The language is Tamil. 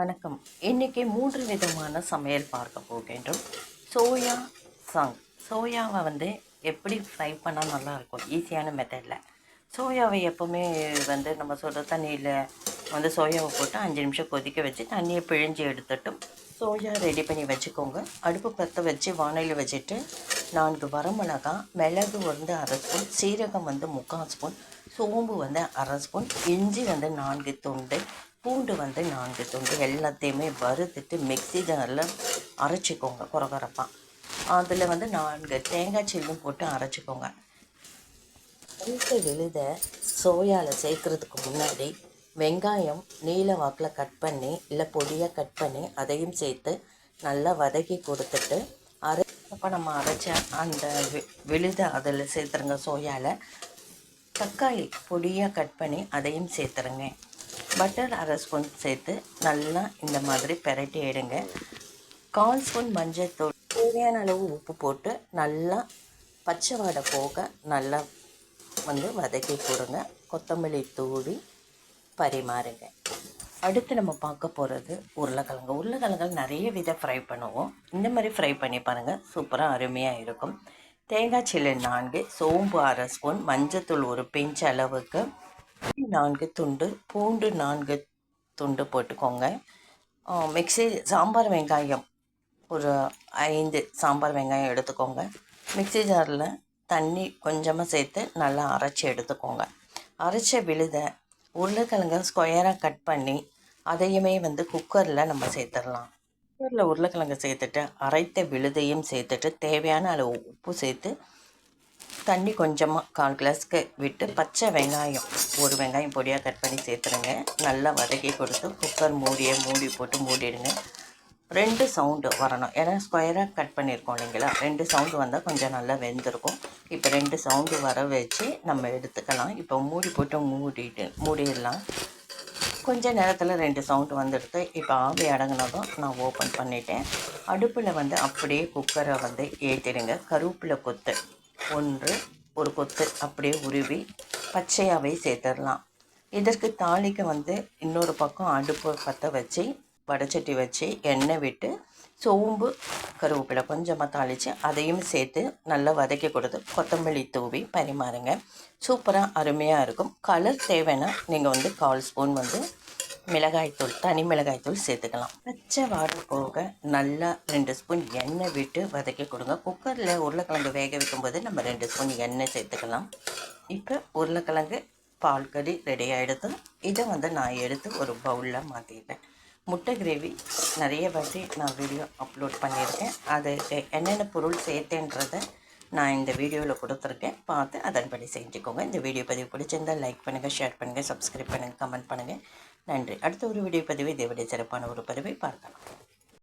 வணக்கம். இன்றைக்கி மூன்று விதமான சமையல் பார்க்க போகின்றோம். Soya song. சோயாவை வந்து எப்படி ஃப்ரை பண்ணால் நல்லாயிருக்கும் ஈஸியான மெத்தடில் சோயாவை எப்போவுமே வந்து நம்ம சொல்கிற தண்ணியில் வந்து சோயாவை போட்டு அஞ்சு நிமிஷம் கொதிக்க வச்சு தண்ணியை பிழிஞ்சு எடுத்துட்டும். சோயா ரெடி பண்ணி வச்சுக்கோங்க. அடுப்பு பற்ற வச்சு வானையில் வச்சுட்டு நான்கு வரமிளகா மிளகு வந்து அரை ஸ்பூன் சீரகம் வந்து முக்கால் ஸ்பூன் சோம்பு வந்து அரை ஸ்பூன் இஞ்சி வந்து நான்கு துண்டு பூண்டு வந்து நான்கு துண்டு எல்லாத்தையுமே வறுத்துட்டு மிக்சி ஜாரில் அரைச்சிக்கோங்க குறகுறப்பாக அதில் வந்து நான்கு தேங்காய் சில்லும் போட்டு அரைச்சிக்கோங்க. அரைத்த விழுத சோயாவில் சேர்க்கறதுக்கு முன்னாடி வெங்காயம் நீல வாக்கில் கட் பண்ணி இல்லை பொடியாக கட் பண்ணி அதையும் சேர்த்து நல்லா வதக்கி கொடுத்துட்டு அரை அப்போ நம்ம அரைச்ச அந்த வி விழுத அதில் சேர்த்துருங்க சோயாவில் தக்காளி பொடியாக கட் பண்ணி அதையும் சேர்த்துருங்க. பட்டர் அரை ஸ்பூன் சேர்த்து நல்லா இந்த மாதிரி பெரட்டி எடுங்க. கால் ஸ்பூன் மஞ்சள் தூள் தேவையான அளவு உப்பு போட்டு நல்லா பச்சை வாடை போக நல்லா வந்து வதக்கி போடுங்க. கொத்தமல்லி தூவி பரிமாறுங்க. அடுத்து நம்ம பார்க்க போகிறது உருளைக்கிழங்கு. உருளைக்கிழங்கு நிறைய வித ஃப்ரை பண்ணுவோம். இந்த மாதிரி ஃப்ரை பண்ணி பாருங்கள் சூப்பராக அருமையாக இருக்கும். தேங்காய் சில்லு நான்கு சோம்பு அரை ஸ்பூன் மஞ்சத்தூள் ஒரு பிஞ்ச் அளவுக்கு நான்கு துண்டு பூண்டு நான்கு துண்டு போட்டுக்கோங்க. மிக்ஸி சாம்பார் வெங்காயம் ஒரு ஐந்து சாம்பார் வெங்காயம் எடுத்துக்கோங்க. மிக்ஸி ஜாரில் தண்ணி கொஞ்சமாக சேர்த்து நல்லா அரைச்சி எடுத்துக்கோங்க. அரைச்ச விழுத உருளைக்கிழங்க ஸ்கொயராக கட் பண்ணி அதையுமே வந்து குக்கரில் நம்ம சேர்த்துடலாம். குக்கரில் உருளைக்கிழங்கு சேர்த்துட்டு அரைத்த விழுதையும் சேர்த்துட்டு தேவையான அளவு உப்பு சேர்த்து தண்ணி கொஞ்சமாக கால் கிளாஸ்க்கு விட்டு பச்சை வெங்காயம். ஒரு வெங்காயம் பொடியாக கட் பண்ணி சேர்த்துருங்க. நல்லா வதக்கி கொடுத்து குக்கர் மூடியை மூடி போட்டு மூடிடுங்க. ரெண்டு சவுண்டு வரணும். ஏன்னா ஸ்கொயராக கட் பண்ணியிருக்கோம் இல்லைங்களா? ரெண்டு சவுண்டு வந்தால் கொஞ்சம் நல்லா வெந்திருக்கும். இப்போ ரெண்டு சவுண்டு வர வச்சு நம்ம எடுத்துக்கலாம். இப்போ மூடி போட்டு மூடிட்டு மூடிடலாம். கொஞ்ச நேரத்தில் ரெண்டு சவுண்டு வந்துடுது. இப்போ ஆவி அடங்கினதும் நான் ஓப்பன் பண்ணிட்டேன். அடுப்பில் வந்து அப்படியே குக்கரை வந்து ஏற்றிடுங்க கருவேப்பிலை கொத்து. ஒன்று ஒரு கொத்து அப்படியே உருவி பச்சையாகவே சேர்த்துடலாம். இதற்கு தாளிக்க வந்து இன்னொரு பக்கம் அடுப்பு பற்ற வச்சு வடைச்சட்டி வச்சு எண்ணெய் விட்டு சோம்பு கருவேப்பிலை கொஞ்சமாக தாளித்து அதையும் சேர்த்து நல்லா வதக்கி கொடுத்து கொத்தமல்லி தூவி பரிமாறுங்க. சூப்பராக அருமையாக இருக்கும். கலர் தேவைன்னா நீங்கள் வந்து கால் ஸ்பூன் வந்து மிளகாய்த்தூள் தனி மிளகாய்த்தூள் சேர்த்துக்கலாம். பச்சை வாடை போக நல்லா ரெண்டு ஸ்பூன் எண்ணெய் விட்டு வதக்கி கொடுங்க. குக்கரில் உருளைக்கிழங்கு வேக வைக்கும்போது நம்ம ரெண்டு ஸ்பூன் எண்ணெய் சேர்த்துக்கலாம். இப்போ உருளைக்கிழங்கு பால் கறி ரெடி ஆகிடுது இதை வந்து நான் எடுத்து ஒரு பவுலில் மாற்றிட்டேன் முட்டை கிரேவி நிறைய வாட்டி நான் வீடியோ அப்லோட் பண்ணியிருக்கேன். அது என்னென்ன பொருள் சேர்த்தேன்றதை நான் இந்த வீடியோவில் கொடுத்துருக்கேன். பார்த்து அதன்படி செஞ்சுக்கோங்க. இந்த வீடியோ பதிவு பிடிச்சிருந்தால் லைக் பண்ணுங்கள் ஷேர் பண்ணுங்கள் சப்ஸ்கிரைப் பண்ணுங்கள் கமெண்ட் பண்ணுங்கள் நன்றி. அடுத்த ஒரு வீடியோ பதிவு இதை விட சிறப்பான ஒரு பதிவை பார்க்கலாம்.